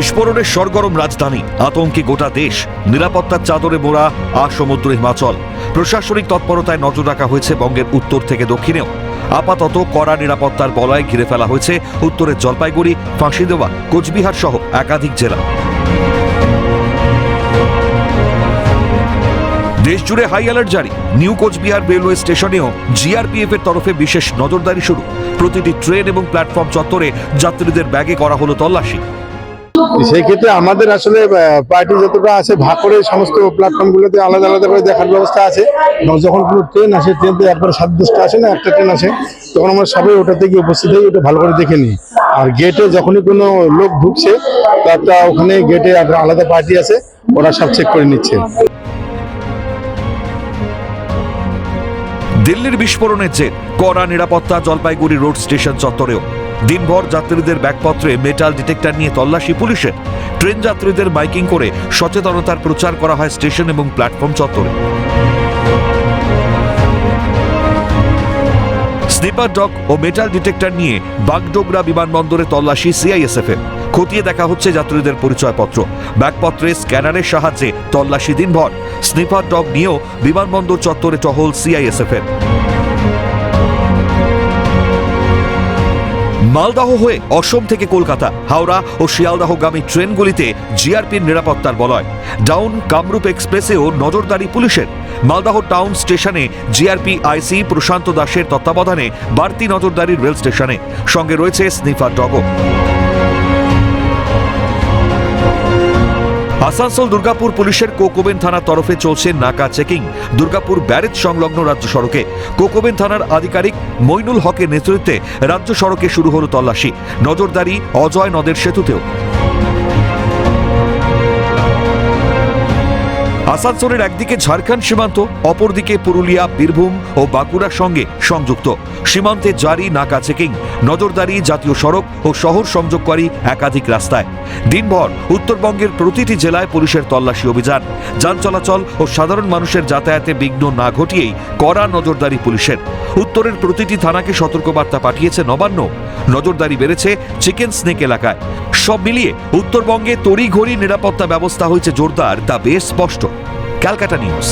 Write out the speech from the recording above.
বিস্ফোরণের সরগরম রাজধানী, আতঙ্কে গোটা দেশ, নিরাপত্তার চাদরে মোড়া সমুদ্র হিমাচল। প্রশাসনিক তৎপরতায় নজর রাখা হয়েছে বঙ্গের উত্তর থেকে দক্ষিণেও। আপাতত কড়া নিরাপত্তার বলয় ঘিরে ফেলা হয়েছে উত্তরের জলপাইগুড়ি, ফাঁসিদেওয়া, কোচবিহার সহ একাধিক জেলা। দেশ জুড়ে হাই অ্যালার্ট জারি। নিউ কোচবিহার রেলওয়ে স্টেশনেও জিআরপিএফ এর তরফে বিশেষ নজরদারি শুরু। প্রতিটি ট্রেন এবং প্ল্যাটফর্ম চত্বরে যাত্রীদের ব্যাগে করা হলো তল্লাশি। সেই ক্ষেত্রে আমাদের আসলে পার্টি যতটা আছে, ভাগ করে সমস্ত প্ল্যাটফর্ম গুলোতে আলাদা আলাদা করে দেখার ব্যবস্থা আছে। যখন কোনো ট্রেন আসে ট্রেন তো একবার সাত দশটা আসে না, একটা ট্রেন আসে, তখন আমরা সবাই ওটাতে গিয়ে উপস্থিত হই, ওটা ভালো করে দেখে নিই। আর গেটে যখনই কোনো লোক ঢুকছে তো একটা ওখানে গেটে একটা আলাদা পার্টি আছে, ওরা সব চেক করে নিচ্ছে। দিল্লির বিস্ফোরণের জের, কড়া নিরাপত্তা জলপাইগুড়ি রোড স্টেশন চত্বরেও। দিনভর যাত্রীদের ব্যাগপত্রে মেটাল ডিটেক্টর নিয়ে তল্লাশি পুলিশের। ট্রেন যাত্রীদের মাইকিং করে সচেতনতার প্রচার করা হয় স্টেশন এবং প্ল্যাটফর্ম চত্বরে। স্নিপার ডগ ও মেটাল ডিটেক্টর নিয়ে বাগডোগরা বিমানবন্দরে তল্লাশি সিআইএসএফ এর খতিয়ে দেখা হচ্ছে যাত্রীদের পরিচয়পত্র। ব্যাগপত্রে স্ক্যানারের সাহায্যে তল্লাশি দিনভর। স্নিপার ডগ নিয়েও বিমানবন্দর চত্বরে টহল সিআইএসএফ এর মালদাহ হয়ে অসম থেকে কলকাতা, হাওড়া ও শিয়ালদাহগামী ট্রেনগুলিতে জিআরপির নিরাপত্তার বলয়। ডাউন কামরূপ এক্সপ্রেসেও নজরদারি পুলিশের। মালদাহ টাউন স্টেশনে জিআরপি আইসি প্রশান্ত দাসের তত্ত্বাবধানে বাড়তি নজরদারির রেল স্টেশনে। সঙ্গে রয়েছে স্নিফার ডগও আসানসোল দুর্গাপুর পুলিশের কোকোবেন থানার তরফে চলছে নাকা চেকিং। দুর্গাপুর ব্যারেজ সংলগ্ন রাজ্য সড়কে। কোকোবেন থানার আধিকারিক মইনুল হকের নেতৃত্বে রাজ্য সড়কে শুরু হল তল্লাশি। নজরদারি অজয় নদের সেতুতেও। আসানসোলের একদিকে ঝাড়খণ্ড সীমান্ত, অপরদিকে পুরুলিয়া, বীরভূম ও বাঁকুড়ার সঙ্গে সংযুক্ত। সীমান্তে জারি নাকা চেকিং, নজরদারি জাতীয় সড়ক ও শহর সংযোগকারী একাধিক রাস্তায়। দিনভর উত্তরবঙ্গের প্রতিটি জেলায় পুলিশের তল্লাশি অভিযান। যান চলাচল ও সাধারণ মানুষের যাতায়াতে বিঘ্ন না ঘটিয়েই কড়া নজরদারি পুলিশের। উত্তরের প্রতিটি থানাকে সতর্কবার্তা পাঠিয়েছে নবান্ন নজরদারি বেড়েছে চিকেন স্নেক এলাকায়। সব মিলিয়ে উত্তরবঙ্গে তড়িঘড়ি নিরাপত্তা ব্যবস্থা হয়েছে জোরদার, তা বেশ স্পষ্ট। Calcutta news.